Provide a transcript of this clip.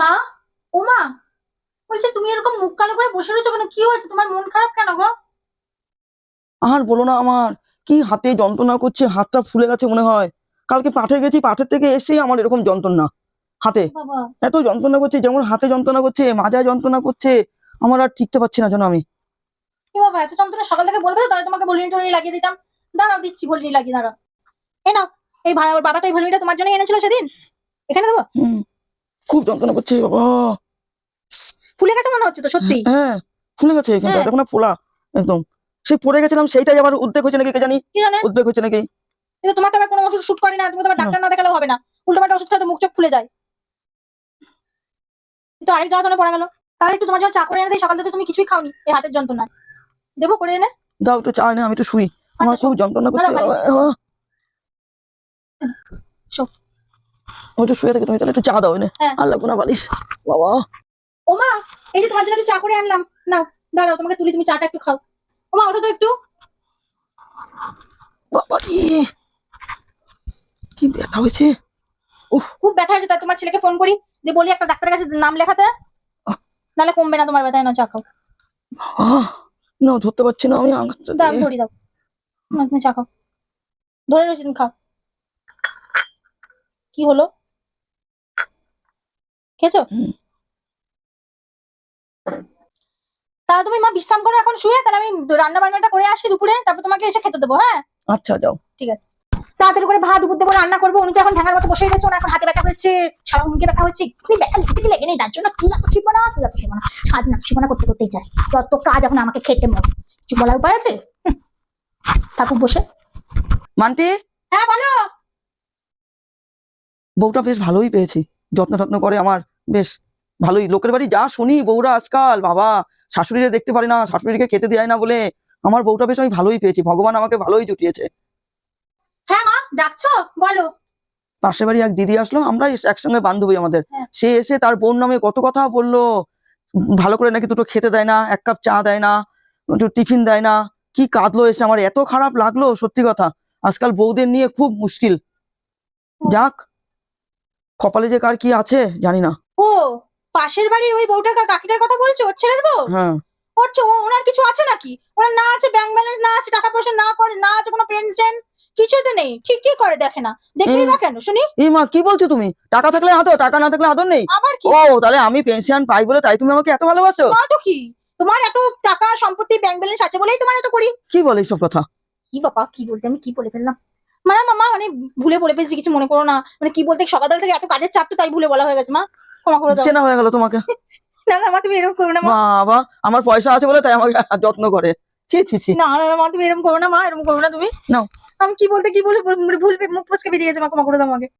মা ও মা বলছে তুমি এরকম মুখ কালো করে বসে রয়েছো কেন? কি হয়েছে? তোমার মন খারাপ কেন গো? আর বলো না আমার কি হাতে যন্ত্রণা করছে হাতটা ফুলে গেছে মনে হয়। কালকে পাঠে গেছি পাঠের থেকে এসেই আমার এরকম যন্ত্রণা। হাতে এত যন্ত্রণা করছে যেমন হাতে যন্ত্রণা করছে মাজায় যন্ত্রণা করছে আমার আর টিকতে পারছি না যেন আমি। কি বাবা এত যন্ত্রণা সকাল থেকে বলবে তাহলে তোমাকে ভলিনি টলিনি লাগিয়ে দিতাম। দাঁড়াও দিচ্ছি ভলিনি লাগিয়ে দাঁড়াও। এ নাও এই ভাই ওর বাবা তো এই ভলিনিটা তোমার জন্য এনেছিল সেদিন। এখানে দেবো? খুব যন্ত্রণা করছে বাবা। ফুলে গেছে মনে হচ্ছে তো সত্যি? হ্যাঁ ফুলে গেছে এখানটা। হ্যাঁ। দেখো না ফোলা একদম। সে পড়ে গেছিলাম সেইটাই আবার উদ্বেগ হয়েছে নাকি কে জানি? কি জানে? উদ্বেগ হচ্ছে নাকি? কিন্তু তোমাকে আবার কোনো ওষুধ শুট করে না তুমি তো আবার ডাক্তার না দেখালেও হবে না। উল্টো পাল্টা ওষুধ তো মুখ চোখ ফুলে যায়। কিন্তু আরেক জ্বালাতনে পড়া গেল। তাহলে একটু তোমার জন্য চা করে এনে দিই সকাল থেকে তুমি কিছুই খাওনি এই হাতের যন্ত্রণা দেবো করে এনে? দাও একটু চা না আমি একটু শুই। আমার আচ্ছা, খুব যন্ত্রণা করছে একটু শুয়ে থাকি তুমি তাহলে একটু চা দাও এনে। হ্যাঁ। আর লাগবো না বালিশ। বাবা। ও মা এই যে তোমার জন্য একটু চা করে আনলাম। নাও দাঁড়াও তোমাকে তুলি তুমি চাটা একটু খাও। ও মা ওঠো তো একটু। বাবা রে। কি ব্যথা হয়েছে। খুব ব্যথা হয়েছে তাই তোমার ছেলেকে ফোন করি। যে বলি একটা ডাক্তারের কাছে নাম লেখাতে। নাহলে কমবে না তোমার ব্যথায় না চা খাও। আহ, না ধরতে পারছি না আমি দাও ধরি দাও। তুমি চা খাও। ধরে রয়েছে তুমি খাও। কি হলো? খেয়েছো? তাহলে তুমি মা বিশ্রাম করো এখন শুয়ে। তাহলে আমি রান্না বান্নাটা করে আসি দুপুরে তারপর তোমাকে এসে খেতে দেবো হ্যাঁ? আচ্ছা যাও। ঠিক আছে। তাড়াতাড়ি করে ভাত দুপুর দেবো রান্না করব। উনি তো এখন ঢাকার মতো বসে ওনার এখন হাতে ব্যথা হচ্ছে সারা মুখে ব্যথা হচ্ছে। এক্ষুনি ব্যথা কি লেগে নেই? তার জন্য কি যাচ্ছি না কি যাচ্ছি না সারাদিন নাকি না করতে করতেই চায় যত কাজ এখন আমাকে খেতে মন। কিছু বলার উপায় আছে। থাকুক বসে। মান্টি? হ্যাঁ বলো। বউটা বেশ ভালোই পেয়েছি। যত্ন টত্ন করে আমার বেশ ভালোই। লোকের বাড়ি যা শুনি বউরা আজকাল বাবা শাশুড়িরে দেখতে পারে না শাশুড়িকে খেতে দেয় না বলে আমার বউটা বেশ আমি ভালোই পেয়েছি। ভগবান আমাকে ভালোই জুটিয়েছে। হ্যাঁ মা ডাকছো? বলো। পাশের বাড়ি এক দিদি আসলো আমরা একসঙ্গে বান্ধবী আমাদের। হ্যাঁ। সে এসে তার বোন নামে কত কথা বলল। ভালো করে নাকি দুটো খেতে দেয় না এক কাপ চা দেয় না একটু টিফিন দেয় না। কি কাঁদলো এসে আমার এত খারাপ লাগল সত্যি কথা। আজকাল বউদের নিয়ে খুব মুশকিল। যাক কপালে যে কার কি আছে জানি না। ও পাশের বাড়ির ওই বউটা কাকিটার কথা বলছো? ওর ছেলের বউ? হ্যাঁ। হচ্ছে ওনার কিছু আছে নাকি? ওনার না আছে ব্যাংক ব্যালেন্স না আছে টাকা পয়সা না করে না আছে কোনো পেনশন কিছুই তো নেই। ঠিক কি করে দেখে না? দেখবেই হুম। বা কেন শুনি? এই মা কি বলছো তুমি? টাকা থাকলে আদর টাকা না থাকলে আদর নেই? আবার কি? ও তাহলে আমি পেনশন পাই বলে তাই তুমি আমাকে এত ভালোবাসো? না তো কি? তোমার এত টাকা সম্পত্তি ব্যাংক ব্যালেন্স আছে বলেই তোমার এত করি। কি বলে এইসব কথা? কি বাবা কি বলতে আমি কি বলে ফেললাম? মানে মামা মানে ভুলে বলে পেয়েছি কিছু মনে করো না মানে কি বলতে সকালবেলা থেকে এত কাজের চাপ তো তাই ভুলে বলা হয়ে গেছে মা ক্ষমা করে দাও চেনা হয়ে গেল তোমাকে না না মা তুমি এরকম করো না মা বাবা আমার পয়সা আছে বলে তাই আমাকে যত্ন করে ছি ছি ছি না না মা তুমি এরকম করো না মা এরকম করো না তুমি নাও। আমি কি বলতে কি বলে ভুল মুখ ফসকে বেরিয়ে গেছে মা ক্ষমা করে দাও আমাকে